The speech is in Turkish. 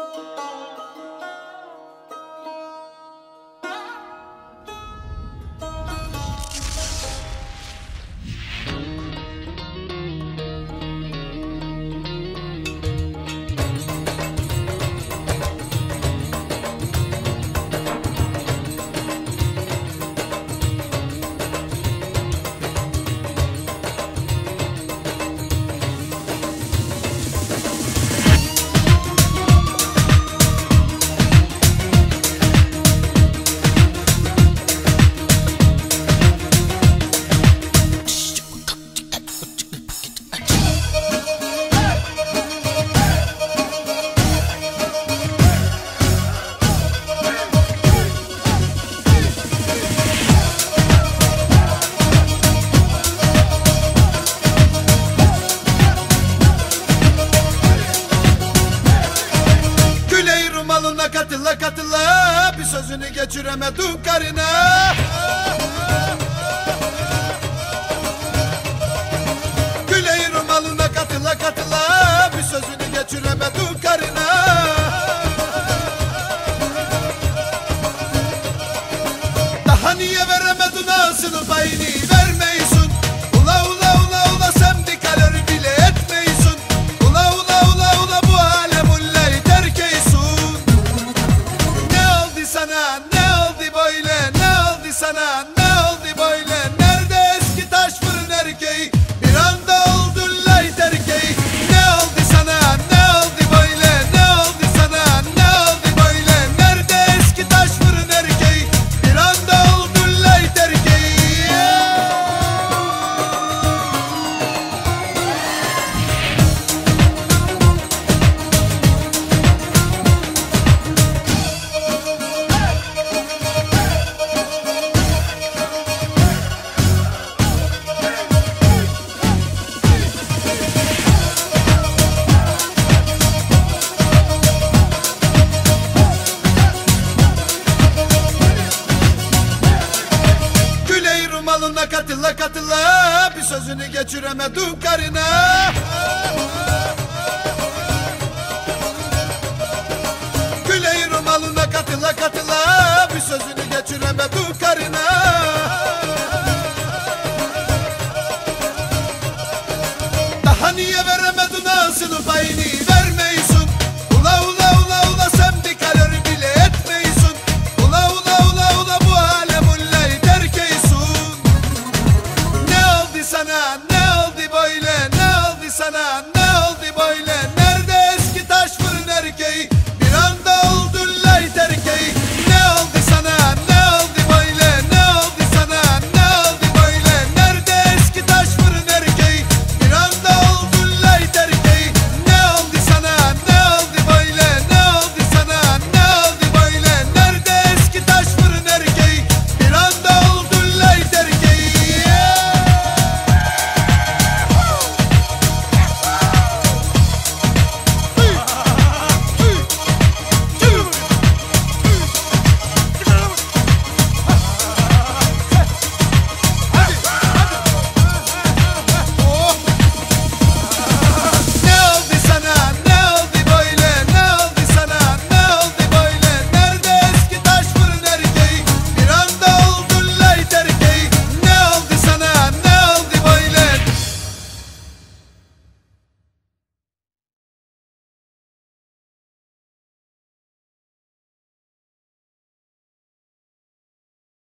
you Rumalına katıla katıla Bir sözünü geçiremedin karına Güney Rumalına katıla katıla Bir sözünü geçiremedin katıla katıla Bir sözünü geçiremedim karına. Güleyi rumalına katıla katıla Bir sözünü geçiremedim karına. Daha niye veremedin ağzını payını